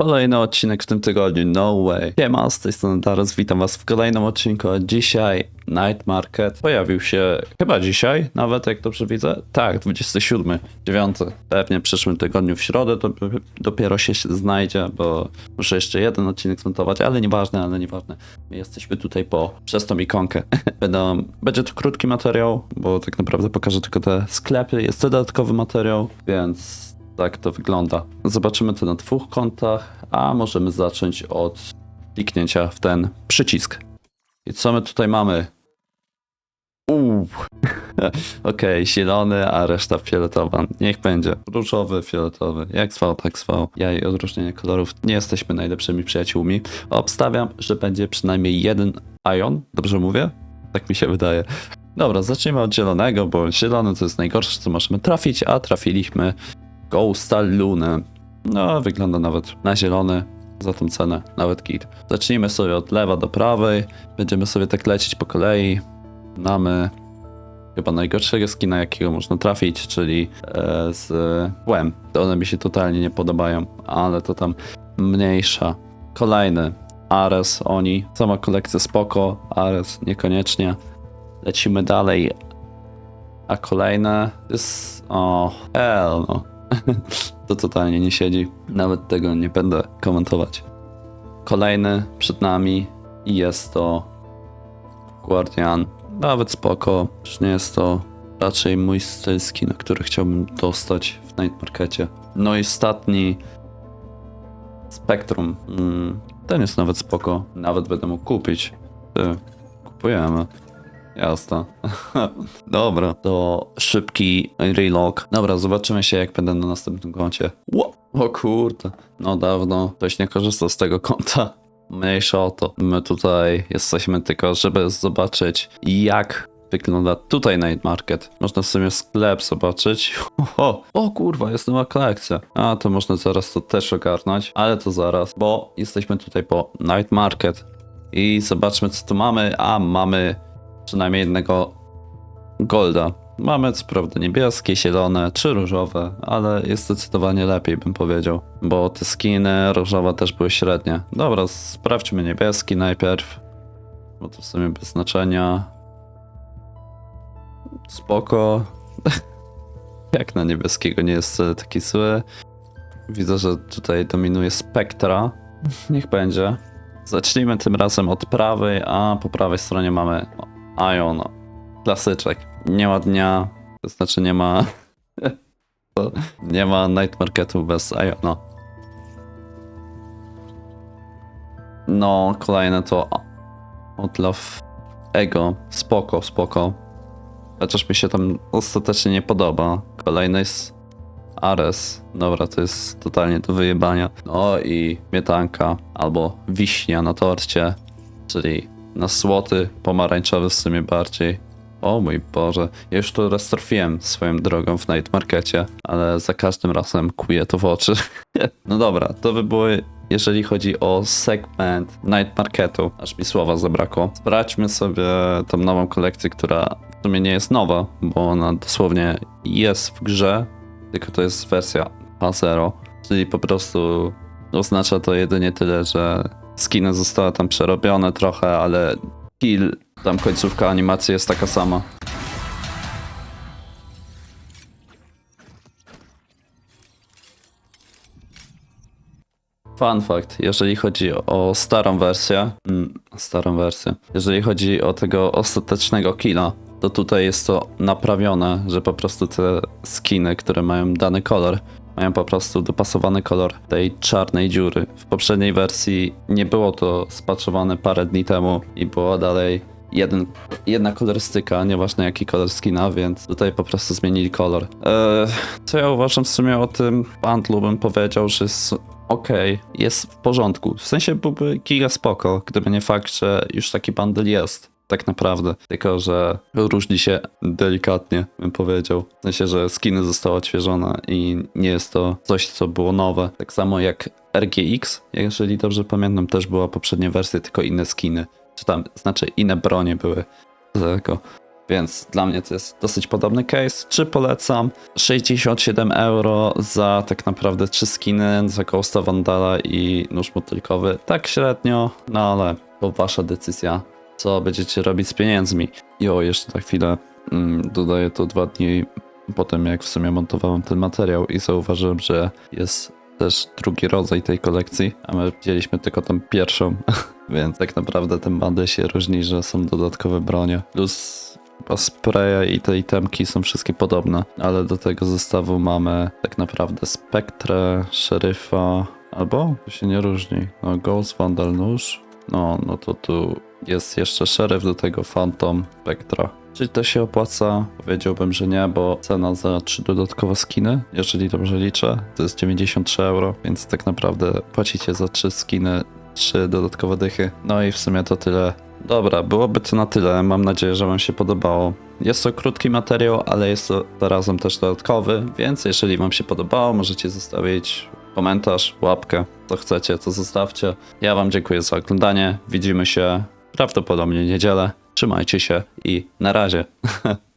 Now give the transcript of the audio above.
Kolejny odcinek w tym tygodniu, no way. Siema, z tej strony Taras, witam was w kolejnym odcinku. Dzisiaj Night Market pojawił się chyba dzisiaj, nawet jak dobrze widzę. Tak, 27, 9. Pewnie w przyszłym tygodniu w środę to dopiero się znajdzie, bo muszę jeszcze jeden odcinek zmontować, ale nieważne, ale nieważne. My jesteśmy tutaj po przez tą ikonkę. Będą, będzie to krótki materiał, bo tak naprawdę pokażę tylko te sklepy. Jest dodatkowy materiał, więc tak to wygląda. Zobaczymy to na dwóch kontach, a możemy zacząć od kliknięcia w ten przycisk. I co my tutaj mamy? Uuu. Okej, zielony, a reszta fioletowa. Niech będzie. Różowy, fioletowy. Jak zwał, tak zwał. Ja i odróżnienie kolorów nie jesteśmy najlepszymi przyjaciółmi. Obstawiam, że będzie przynajmniej jeden ion. Dobrze mówię? Tak mi się wydaje. Dobra, zacznijmy od zielonego, bo zielony to jest najgorsze, co możemy trafić, a trafiliśmy Ghosta Lunę. No, wygląda nawet na zielony za tą cenę, nawet kit. Zacznijmy sobie od lewa do prawej. Będziemy sobie tak lecieć po kolei. Mamy chyba najgorszego skina, jakiego można trafić, czyli e, z Łem. One mi się totalnie nie podobają, ale to tam mniejsza. Kolejny. Ares, oni. Sama kolekcja spoko, Ares niekoniecznie. Lecimy dalej. A kolejne jest... O, hell no. to totalnie nie siedzi. Nawet tego nie będę komentować. Kolejny przed nami i jest to Guardian. Nawet spoko. Już nie jest to raczej mój styl skin, który chciałbym dostać w Night Markecie. No i ostatni Spectrum. Mm, ten jest nawet spoko. Nawet będę mógł kupić. Ty, kupujemy. Jasne. Dobra, to szybki relog. Dobra, zobaczymy się jak będę na następnym koncie. Ło! O kurde, no dawno ktoś nie korzystał z tego konta. Mniejsza o to. My tutaj jesteśmy tylko, żeby zobaczyć jak wygląda tutaj Night Market. Można sobie sklep zobaczyć. O, kurwa, jest nowa kolekcja. A, to można zaraz to też ogarnąć, ale to zaraz, bo jesteśmy tutaj po Night Market. I zobaczmy co tu mamy. A, mamy przynajmniej jednego golda. Mamy co prawda niebieskie, zielone czy różowe, ale jest zdecydowanie lepiej bym powiedział, bo te skiny różowe też były średnie. Dobra, sprawdźmy niebieski najpierw, bo to w sumie bez znaczenia. Spoko. Jak na niebieskiego nie jest taki zły. Widzę, że tutaj dominuje spektra. Niech będzie. Zacznijmy tym razem od prawej, a po prawej stronie mamy Ion. Klasyczek. Nie ma dnia, to znaczy nie ma. nie ma night marketu bez Iona. No, kolejne to Love Ego. Spoko, spoko. Chociaż mi się tam ostatecznie nie podoba. Kolejny jest Ares. Dobra, to jest totalnie do wyjebania. No i mietanka albo wiśnia na torcie, czyli na słoty pomarańczowy w sumie bardziej. O mój Boże, ja już to raz trafiłem swoją drogą w Night Markecie, ale za każdym razem kuje to w oczy. no dobra, to by było jeżeli chodzi o segment Night Marketu. Aż mi słowa zabrakło. Sprawdźmy sobie tą nową kolekcję, która w sumie nie jest nowa, bo ona dosłownie jest w grze, tylko to jest wersja A0, czyli po prostu oznacza to jedynie tyle, że skiny zostały tam przerobione trochę, ale kill, tam końcówka animacji jest taka sama. Fun fact, jeżeli chodzi o starą wersję, mm, starą wersję, jeżeli chodzi o tego ostatecznego killa, to tutaj jest to naprawione, że po prostu te skiny, które mają dany kolor, mają po prostu dopasowany kolor tej czarnej dziury. W poprzedniej wersji nie było to spaczowane parę dni temu i było dalej jeden, jedna kolorystyka, nieważne jaki kolor skina, więc tutaj po prostu zmienili kolor. Eee, co ja uważam w sumie o tym bundlu, bym powiedział, że jest okej, jest w porządku. W sensie byłby giga spoko, gdyby nie fakt, że już taki bundle jest. Tak naprawdę. Tylko, że różni się delikatnie, bym powiedział. W sensie, że skiny zostały odświeżone i nie jest to coś, co było nowe. Tak samo jak RGX, jeżeli dobrze pamiętam, też była poprzednia wersja, tylko inne skiny. Czy tam, znaczy inne bronie były. Tego. więc dla mnie to jest dosyć podobny case. Czy polecam? 67 euro za tak naprawdę trzy skiny, za Ghosta Vandala i nóż motylkowy. Tak średnio, no ale to wasza decyzja, co będziecie robić z pieniędzmi. I o, jeszcze na chwilę mm, dodaję to dwa dni po tym, jak w sumie montowałem ten materiał i zauważyłem, że jest też drugi rodzaj tej kolekcji, a my widzieliśmy tylko tą pierwszą, więc tak naprawdę te mady się różni, że są dodatkowe bronie. Plus chyba spraye i te itemki są wszystkie podobne, ale do tego zestawu mamy tak naprawdę spektrę, szeryfa, albo to się nie różni. No, Ghost, Vandal, nóż. No, no to tu jest jeszcze szeryf, do tego Phantom, Spectra. Czy to się opłaca? Powiedziałbym, że nie, bo cena za trzy dodatkowe skiny, jeżeli dobrze liczę, to jest 93 euro, więc tak naprawdę płacicie za trzy skiny, trzy dodatkowe dychy. No i w sumie to tyle. Dobra, byłoby to na tyle. Mam nadzieję, że Wam się podobało. Jest to krótki materiał, ale jest to zarazem też dodatkowy, więc jeżeli Wam się podobało, możecie zostawić komentarz, łapkę, co chcecie, to zostawcie. Ja Wam dziękuję za oglądanie. Widzimy się prawdopodobnie niedzielę. Trzymajcie się i na razie.